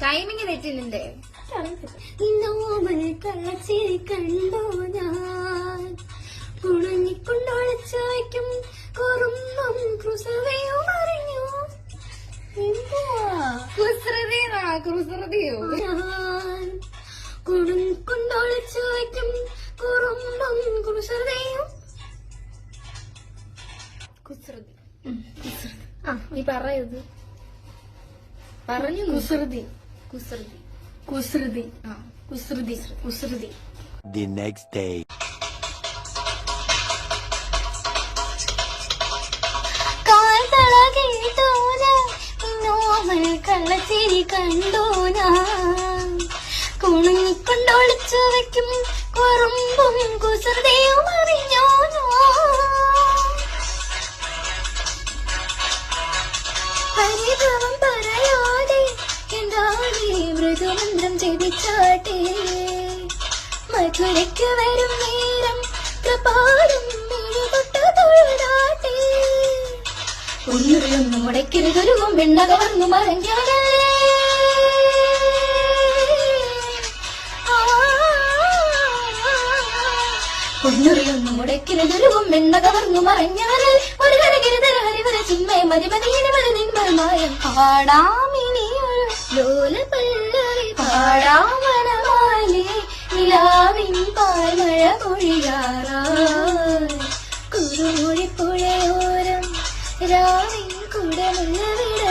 Timing തെറ്റില്ലേ നിന്നോമൽ കള്ളച്ചിരി കണ്ടോ ഞാൻ? ഉണങ്ങിക്കൊണ്ടൊളിച്ചു വയ്ക്കും കുറുമ്പം കുസൃതിയും അറിഞ്ഞു. എന്തുവാ? കുസൃതിയാ കുസൃതിയോ? ഞാൻ കുണുക്കൊണ്ടൊളിച്ചു വയ്ക്കും കുറുമ്പം കുസൃതിയും. കുസൃതി. ആ നീ പറയത് പറഞ്ഞു കുസൃതി. കുസൃതി. കുസൃതി. ആ. കുസൃതി. കുസൃതി. ദി നെക്സ്റ്റ് ഡേ കള്ളച്ചിരി കണ്ടോന. കുണുങ്ങിക്കൊണ്ടൊളിച്ചു വെക്കും കുറുമ്പും കുസൃതയും അറിഞ്ഞോനോ. പരിഭവം എന്താടി മൃദുമന്ത്രം ജപിച്ചാട്ടെ. മധുരയ്ക്ക് വരും നേരം കൃപാലും മിഴികൊട്ട തൊഴുതാട്ടെ ഉന്നറിയൊന്നും മുടക്കരുതൊരുവും വെണ്ണകവർന്നു മറഞ്ഞാലേ പൊന്നുറിയൊന്നും മുടക്കരുതൊരുവും വെണ്ണകവർന്നു മറഞ്ഞാൽ ഒരു കരകരുതര ചിന്മയ മതിമതിയിന് മതി നിന്മയമായം പാടാമിനിയൊരു ലോല പല്ലവി പാടാമണമാലേ നിലാവിൻ പാൽമഴ പൊഴിയാറായി കുറുമൊഴി രാവിൻ കുടമുള്ള